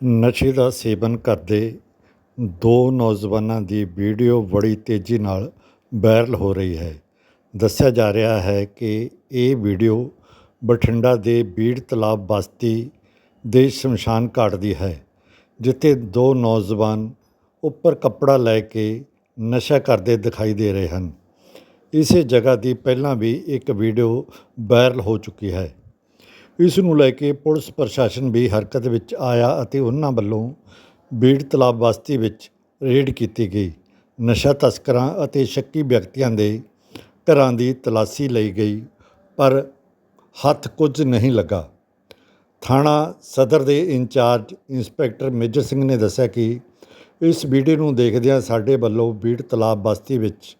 ਨਸ਼ੇ ਦਾ ਸੇਵਨ ਕਰਦੇ ਦੋ ਨੌਜਵਾਨਾਂ ਦੀ ਵੀਡੀਓ ਬੜੀ ਤੇਜ਼ੀ ਨਾਲ ਵਾਇਰਲ ਹੋ ਰਹੀ ਹੈ। ਦੱਸਿਆ ਜਾ ਰਿਹਾ ਹੈ ਕਿ ਇਹ ਵੀਡੀਓ ਬਠਿੰਡਾ ਦੇ ਬੀੜ ਤਲਾਬ ਬਸਤੀ ਦੇ ਸ਼ਮਸ਼ਾਨ ਘਾਟ ਦੀ ਹੈ, ਜਿੱਥੇ ਦੋ ਨੌਜਵਾਨ ਉੱਪਰ ਕੱਪੜਾ ਲੈ ਕੇ ਨਸ਼ਾ ਕਰਦੇ ਦਿਖਾਈ ਦੇ ਰਹੇ ਹਨ। ਇਸੇ ਜਗ੍ਹਾ ਦੀ ਪਹਿਲਾਂ ਵੀ ਇੱਕ ਵੀਡੀਓ ਵਾਇਰਲ ਹੋ ਚੁੱਕੀ ਹੈ। ਇਸ ਨੂੰ ਲੈ ਕੇ ਪੁਲਿਸ ਪ੍ਰਸ਼ਾਸਨ ਵੀ ਹਰਕਤ ਵਿੱਚ ਆਇਆ ਅਤੇ ਉਹਨਾਂ ਵੱਲੋਂ ਬੀੜ ਤਲਾਬ ਬਸਤੀ ਵਿੱਚ ਰੇਡ ਕੀਤੀ ਗਈ। ਨਸ਼ਾ ਤਸਕਰਾਂ ਅਤੇ ਸ਼ੱਕੀ ਵਿਅਕਤੀਆਂ ਦੇ ਘਰਾਂ ਦੀ ਤਲਾਸ਼ੀ ਲਈ ਗਈ, ਪਰ ਹੱਥ ਕੁਝ ਨਹੀਂ ਲੱਗਾ। ਥਾਣਾ ਸਦਰ ਦੇ ਇੰਚਾਰਜ ਇੰਸਪੈਕਟਰ ਮੇਜਰ ਸਿੰਘ ਨੇ ਦੱਸਿਆ ਕਿ ਇਸ ਵੀਡੀਓ ਨੂੰ ਦੇਖਦਿਆਂ ਸਾਡੇ ਵੱਲੋਂ ਬੀੜ ਤਲਾਬ ਬਸਤੀ ਵਿੱਚ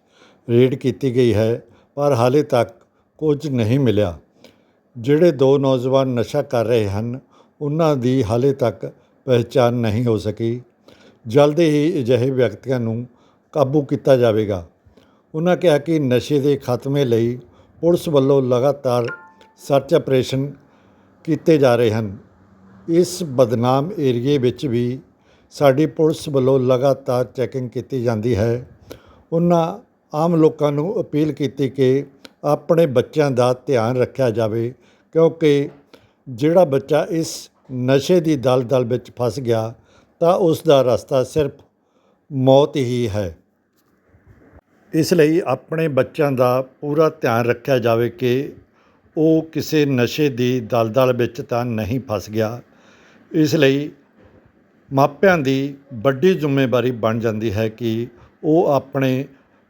ਰੇਡ ਕੀਤੀ ਗਈ ਹੈ, ਪਰ ਹਾਲੇ ਤੱਕ ਕੁਝ ਨਹੀਂ ਮਿਲਿਆ। ਜਿਹੜੇ ਦੋ ਨੌਜਵਾਨ ਨਸ਼ਾ ਕਰ ਰਹੇ ਹਨ, ਉਹਨਾਂ ਦੀ ਹਾਲੇ ਤੱਕ ਪਹਿਚਾਣ ਨਹੀਂ ਹੋ ਸਕੀ। ਜਲਦੀ ਹੀ ਅਜਿਹੇ ਵਿਅਕਤੀਆਂ ਨੂੰ ਕਾਬੂ ਕੀਤਾ ਜਾਵੇਗਾ। ਉਹਨਾਂ ਕਿਹਾ ਕਿ ਨਸ਼ੇ ਦੇ ਖਾਤਮੇ ਲਈ ਪੁਲਿਸ ਵੱਲੋਂ ਲਗਾਤਾਰ ਸਰਚ ਆਪਰੇਸ਼ਨ ਕੀਤੇ ਜਾ ਰਹੇ ਹਨ। ਇਸ ਬਦਨਾਮ ਏਰੀਏ ਵਿੱਚ ਵੀ ਸਾਡੀ ਪੁਲਿਸ ਵੱਲੋਂ ਲਗਾਤਾਰ ਚੈਕਿੰਗ ਕੀਤੀ ਜਾਂਦੀ ਹੈ। ਉਹਨਾਂ ਆਮ ਲੋਕਾਂ ਨੂੰ ਅਪੀਲ ਕੀਤੀ ਕਿ ਆਪਣੇ ਬੱਚਿਆਂ ਦਾ ਧਿਆਨ ਰੱਖਿਆ ਜਾਵੇ ਕਿਉਂਕਿ ਜਿਹੜਾ ਬੱਚਾ ਇਸ ਨਸ਼ੇ ਦੀ ਦਲਦਲ ਵਿੱਚ ਫਸ ਗਿਆ, ਤਾਂ ਉਸ ਦਾ ਰਸਤਾ ਸਿਰਫ ਮੌਤ ਹੀ ਹੈ। ਇਸ ਲਈ ਆਪਣੇ ਬੱਚਿਆਂ ਦਾ ਪੂਰਾ ਧਿਆਨ ਰੱਖਿਆ ਜਾਵੇ ਕਿ ਉਹ ਕਿਸੇ ਨਸ਼ੇ ਦੀ ਦਲਦਲ ਵਿੱਚ ਤਾਂ ਨਹੀਂ ਫਸ ਗਿਆ। ਇਸ ਲਈ ਮਾਪਿਆਂ ਦੀ ਵੱਡੀ ਜ਼ਿੰਮੇਵਾਰੀ ਬਣ ਜਾਂਦੀ ਹੈ ਕਿ ਉਹ ਆਪਣੇ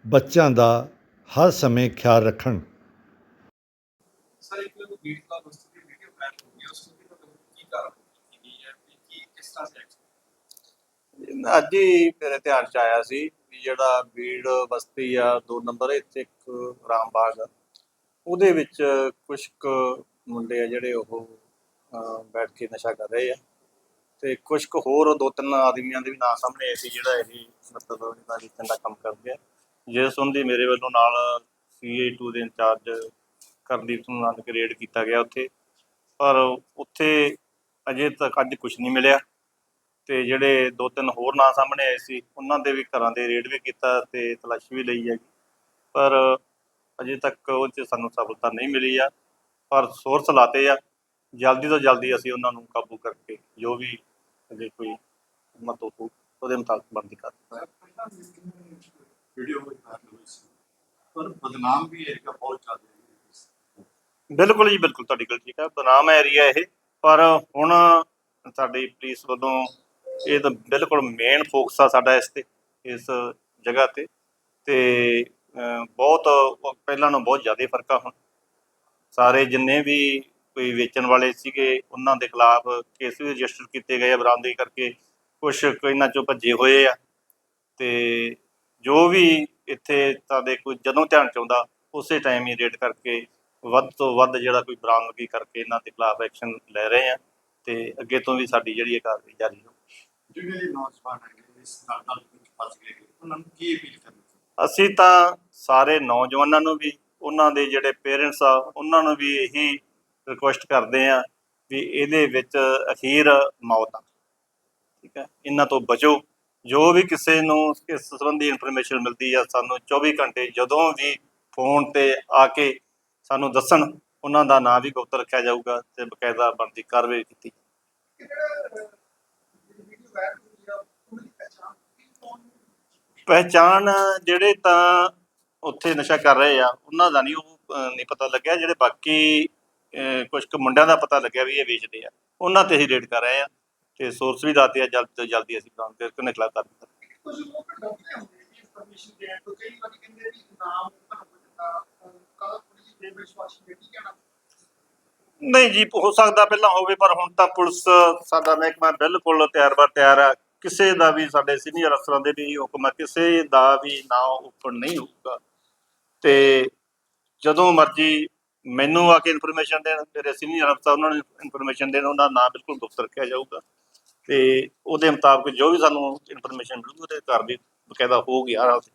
ਬੱਚਿਆਂ ਦਾ ਹਰ ਸਮੇਂ ਖਿਆਲ ਰੱਖਣ। ਸਰ ਵਸਤੂ ਦੀ ਵੀਡੀਓ ਬੈਨ ਹੋ ਗਈ, ਉਸ ਨੂੰ ਕੀ ਕਾਰਨ ਕੀ ਗਈ ਹੈ ਵੀ ਕੀ, ਕਿਸ ਤਰ੍ਹਾਂ ਦੇ ਅੱਜ ਹੀ ਮੇਰੇ ਧਿਆਨ ਚ ਆਇਆ ਸੀ ਵੀ ਜਿਹੜਾ ਬੀੜ ਬਸਤੀ ਆ, ਦੋ ਨੰਬਰ ਇੱਥੇ ਇੱਕ ਰਾਮਬਾਗ ਉਹਦੇ ਵਿੱਚ ਕੁਝ ਕੁ ਮੁੰਡੇ ਆ ਜਿਹੜੇ ਉਹ ਬੈਠ ਕੇ ਨਸ਼ਾ ਕਰ ਰਹੇ ਆ। ਤੇ ਕੁਝ ਕੁ ਹੋਰ ਦੋ ਤਿੰਨ ਆਦਮੀਆਂ ਦੇ ਵੀ ਨਾਂ ਸਾਹਮਣੇ ਆਏ ਸੀ, ਜਿਹੜਾ ਇਹ ਮਤਲਬ ਇਹਨਾਂ ਦੀ ਚੰਗਾ ਕੰਮ ਕਰਦੇ ਆ। ਜਿਸ ਸੰਬੰਧੀ ਮੇਰੇ ਵੱਲੋਂ ਨਾਲ CA2 ਦੇ ਇੰਚਾਰਜ ਕਰਦੀਪ ਸਿੰਘ ਨਾਲ ਗ੍ਰੇਡ ਕੀਤਾ ਗਿਆ ਉੱਥੇ। ਪਰ ਉੱਥੇ ਅਜੇ ਤੱਕ ਅੱਜ ਕੁਝ ਨਹੀਂ ਮਿਲਿਆ ਤੇ ਜਿਹੜੇ ਦੋ ਤਿੰਨ ਹੋਰ ਨਾਂ ਸਾਹਮਣੇ ਆਏ ਸੀ, ਉਹਨਾਂ ਦੇ ਵੀ ਘਰਾਂ ਦੇ ਰੇਡ ਵੀ ਕੀਤਾ ਤੇ ਤਲਾਸ਼ੀ ਵੀ ਲਈ ਹੈਗੀ। ਪਰ ਅਜੇ ਤੱਕ ਉਹ 'ਚ ਸਾਨੂੰ ਸਫਲਤਾ ਨਹੀਂ ਮਿਲੀ ਆ। ਪਰ ਸੋਰਸ ਲਾਤੇ ਆ। ਜਲਦੀ ਤੋਂ ਜਲਦੀ ਅਸੀਂ ਉਹਨਾਂ ਨੂੰ ਕਾਬੂ ਕਰਕੇ ਜੋ ਵੀ ਅਜੇ ਕੋਈ ਮਤ ਹੋ ਉਹਦੇ ਮੁਤਾਬਕ ਬੰਦੀ ਕਰ ਵੀਡੀਓ ਵਿੱਚ ਪਰ ਬਦਨਾਮ ਵੀ ਏਰੀਆ ਬਹੁਤ ਬਿਲਕੁਲ ਜੀ, ਬਿਲਕੁਲ ਤੁਹਾਡੀ ਗੱਲ ਠੀਕ ਆ। ਬਨਾਮ ਏਰੀਆ ਇਹ, ਪਰ ਹੁਣ ਸਾਡੀ ਪੁਲਿਸ ਵੱਲੋਂ ਇਹ ਤਾਂ ਬਿਲਕੁਲ ਮੇਨ ਫੋਕਸ ਆ ਸਾਡਾ ਇਸ ਤੇ, ਇਸ ਜਗ੍ਹਾ ਤੇ। ਤੇ ਬਹੁਤ, ਪਹਿਲਾਂ ਨਾਲੋਂ ਬਹੁਤ ਜ਼ਿਆਦਾ ਫ਼ਰਕ ਆ ਹੁਣ। ਸਾਰੇ ਜਿੰਨੇ ਵੀ ਕੋਈ ਵੇਚਣ ਵਾਲੇ ਸੀਗੇ, ਉਹਨਾਂ ਦੇ ਖਿਲਾਫ ਕੇਸ ਵੀ ਰਜਿਸਟਰ ਕੀਤੇ ਗਏ ਆ, ਬਰਾਮਦਗੀ ਕਰਕੇ। ਕੁਝ ਇਹਨਾਂ ਚੋਂ ਭੱਜੇ ਹੋਏ ਆ। ਤੇ ਜੋ ਵੀ ਇੱਥੇ ਸਾਡੇ ਕੋਈ ਜਦੋਂ ਧਿਆਨ ਚਾਹੁੰਦਾ ਉਸੇ ਟਾਈਮ ਹੀ ਰੇਡ ਕਰਕੇ ਵੱਧ ਤੋਂ ਵੱਧ ਜਿਹੜਾ ਕੋਈ ਬਰਾਮਦਗੀ ਕਰਕੇ ਇਹਨਾਂ ਦੇ ਖਿਲਾਫ ਐਕਸ਼ਨ ਲੈ ਰਹੇ ਆ ਤੇ ਅੱਗੇ ਤੋਂ ਵੀ ਸਾਡੀ ਜਿਹੜੀ ਇਹ ਕਾਰਵਾਈ ਜਾਰੀ ਰਹੂ। ਜਿਹੜੇ ਨੌਜਵਾਨ ਹੈਗੇ ਇਸ ਨਾਲ ਵਿੱਚ ਫਸ ਗਏ ਉਹਨਾਂ ਨੂੰ ਕੀ ਅਪੀਲ ਕਰਨੀ ਅਸੀਂ ਤਾਂ ਸਾਰੇ ਨੌਜਵਾਨਾਂ ਨੂੰ ਵੀ ਉਹਨਾਂ ਦੇ ਜਿਹੜੇ ਪੇਰੈਂਟਸ ਆ ਉਹਨਾਂ ਨੂੰ ਵੀ ਇਹੀ ਰਿਕੁਐਸਟ ਕਰਦੇ ਆ ਵੀ ਇਹਦੇ ਵਿੱਚ ਅਖੀਰ ਮੌਤ ਆ। ਠੀਕ ਹੈ ਇਹਨਾਂ ਤੋਂ ਬਚੋ। ਜੋ ਵੀ ਕਿਸੇ ਨੂੰ ਇਸ ਸੰਬੰਧੀ ਇਨਫੋਰਮੇਸ਼ਨ ਮਿਲਦੀ ਆ ਸਾਨੂੰ 24 ਘੰਟੇ ਜਦੋਂ ਵੀ ਫੋਨ ਤੇ ਆ ਕੇ ਸਾਨੂੰ ਦੱਸਣ ਉਹਨਾਂ ਦਾ ਨਾਂ ਵੀ ਗੁਪਤ ਰੱਖਿਆ ਜਾਊਗਾ ਤੇ ਬਕਾਇਦਾ ਬਣਦੀ ਕਾਰਵਾਈ ਕੀਤੀ। ਪਹਿਚਾਣ ਜਿਹੜੇ ਤਾਂ ਉੱਥੇ ਨਸ਼ਾ ਕਰ ਰਹੇ ਆ ਉਹਨਾਂ ਦਾ ਨਹੀਂ ਉਹ ਨਹੀਂ ਪਤਾ ਲੱਗਿਆ। ਜਿਹੜੇ ਬਾਕੀ ਅਹ, ਕੁਝ ਕੁ ਮੁੰਡਿਆਂ ਦਾ ਪਤਾ ਲੱਗਿਆ ਵੀ ਇਹ ਵੇਚਦੇ ਆ ਉਹਨਾਂ ਤੇ ਹੀ ਰੇਡ ਕਰ ਰਹੇ ਆ ਤੇ ਸੋਰਸ ਵੀ ਦਾਤੇ ਆ ਜਲਦੀ ਤੋਂ ਜਲਦੀ ਅਸੀਂ ਬਰਾਮਦ ਕਰਕੇ ਨਿਕਲਾ ਕਰ ਦਿੱਤਾ ਕੁਝ ਲੋਕ ਡਰਦੇ ਹੁੰਦੇ ਨੇ ਇਨਫੋਰਮੇਸ਼ਨ ਦੇਣ ਤੋਂ ਕਈ ਵਾਰ ਕਹਿੰਦੇ ਵੀ ਨਾਮ ਉਹਨਾਂ ਦਿੱਤਾ ਕੱਲ ਪੁਲਿਸ ਦੇ ਵਿਸ਼ਵਾਸੀ ਬੇਟੀ ਕਹਿਣਾ ਨਹੀਂ ਜੀ, ਹੋ ਸਕਦਾ ਪਹਿਲਾਂ ਹੋਵੇ, ਪਰ ਹੁਣ ਤਾਂ ਪੁਲਿਸ ਸਾਡਾ ਮਹਿਕਮਾ ਬਿਲਕੁਲ ਤਿਆਰ ਬਰ ਤਿਆਰ ਆ। ਕਿਸੇ ਦਾ ਵੀ ਸਾਡੇ ਸੀਨੀਅਰ ਅਫਸਰਾਂ ਦੇ ਵੀ ਹੁਕਮ ਆ, ਕਿਸੇ ਦਾ ਵੀ ਨਾਂ ਓਪਨ ਨਹੀਂ ਹੋਊਗਾ। ਤੇ ਜਦੋਂ ਮਰਜ਼ੀ ਮੈਨੂੰ ਆ ਕੇ ਇਨਫੋਰਮੇਸ਼ਨ ਦੇਣ, ਮੇਰੇ ਸੀਨੀਅਰ ਅਫਸਰ, ਉਹਨਾਂ ਨੂੰ ਇਨਫੋਰਮੇਸ਼ਨ ਦੇਣ, ਉਹਨਾਂ ਦਾ ਨਾਂ ਬਿਲਕੁਲ ਗੁਪਤ ਰੱਖਿਆ ਜਾਊਗਾ। ਤੇ ਉਹਦੇ ਮੁਤਾਬਕ ਜੋ ਵੀ ਸਾਨੂੰ ਇਨਫੋਰਮੇਸ਼ਨ ਮਿਲੂਗੀ, ਉਹਦੇ ਘਰ ਦੀ ਬਕਾਇਦਾ ਹੋਊਗੀ ਹਰ ਹਾਲਤ